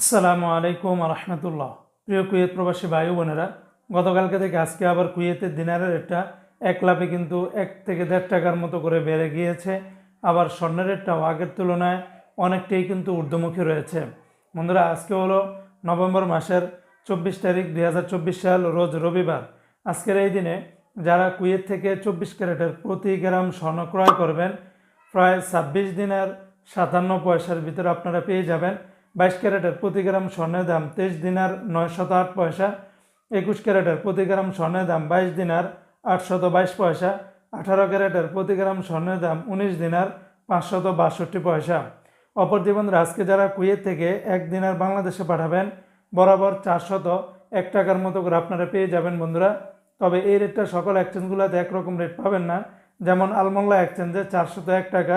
আসসালামু আলাইকুম রহমতুল্লাহ প্রিয় কুয়েত প্রবাসী ভাই বোনেরা, গতকালকে থেকে আজকে আবার কুয়েতের দিনারের রেটটা এক লাভে কিন্তু এক থেকে দেড় টাকার মতো করে বেড়ে গিয়েছে। আবার স্বর্ণের রেটটাও আগের তুলনায় অনেকটাই কিন্তু ঊর্ধ্বমুখী রয়েছে। বন্ধুরা, আজকে হলো নভেম্বর মাসের চব্বিশ তারিখ দুই হাজার চব্বিশ সাল, রোজ রবিবার। আজকের এই দিনে যারা কুয়েত থেকে চব্বিশ ক্যারেটের প্রতি গ্রাম স্বর্ণ ক্রয় করবেন, প্রায় ছাব্বিশ দিনের সাতান্ন পয়সার ভিতরে আপনারা পেয়ে যাবেন। বাইশ ক্যারেটের প্রতি গ্রাম স্বর্ণের দাম তেইশ দিনার নয়শত আট পয়সা, একুশ ক্যারেটের প্রতি গ্রাম স্বর্ণের দাম বাইশ দিনার আটশত বাইশ পয়সা, আঠারো ক্যারেটের প্রতি গ্রাম স্বর্ণের দাম উনিশ দিনার পাঁচশত বাষট্টি পয়সা। অপর বন্ধুরা, আজকে যারা কুয়েত থেকে এক দিনার বাংলাদেশে পাঠাবেন, বরাবর চারশত এক টাকার মতো করে আপনারা পেয়ে যাবেন বন্ধুরা। তবে এই রেটটা সকল এক্সচেঞ্জগুলোতে একরকম রেট পাবেন না। যেমন আলমোল্লা এক্সচেঞ্জে চারশত এক টাকা,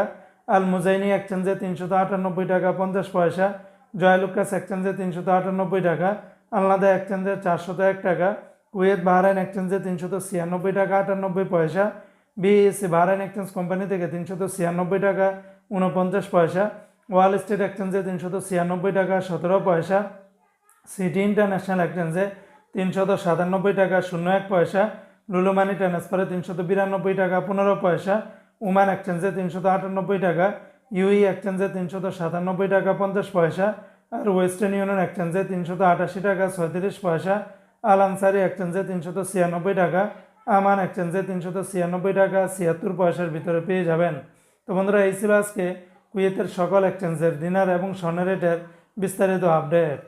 আল মুজাইনি এক্সচেঞ্জে তিনশত আটানব্বই টাকা, পঞ্চাশ পয়সা জয়লুকাস এক্সচেঞ্জে তিনশত আটানব্বই টাকা, আলনাদা এক্সচেঞ্জে চারশত এক টাকা, কুয়েত বাহরাইন এক্সচেঞ্জে তিনশত ছিয়ানব্বই টাকা, আটানব্বই পয়সা, বিএসসি বাহরাইন এক্সচেঞ্জ কোম্পানি থেকে তিনশত ছিয়ানব্বই টাকা উনপঞ্চাশ পয়সা, ওয়াল স্ট্রিট এক্সচেঞ্জে তিনশত ছিয়ানব্বই টাকা, সতেরো পয়সা, সিটি ইন্টারন্যাশনাল এক্সচেঞ্জে তিনশত সাতানব্বই টাকা, শূন্য এক পয়সা লুলুমানি ট্রান্সফারে তিনশত বিরানব্বই টাকা, পনেরো পয়সা, উমান এক্সচেঞ্জে তিনশত আটানব্বই টাকা ইউই এক্সচেঞ্জে তিনশত সাতানব্বই টাকা পঞ্চাশ পয়সা আর ওয়েস্টার্ন ইউনিয়ন এক্সচেঞ্জে তিনশত আটাশি টাকা ছয়ত্রিশ পয়সা। আল আনসারি এক্সচেঞ্জে তিনশত ছিয়ানব্বই টাকা আমান এক্সচেঞ্জে তিনশত ছিয়ানব্বই টাকা, ছিয়াত্তর পয়সার ভিতরে পেয়ে যাবেন। তো বন্ধুরা, এই ছিল আজকে কুয়েতের সকল এক্সচেঞ্জের দিনার এবং স্বর্ণের রেটের বিস্তারিত আপডেট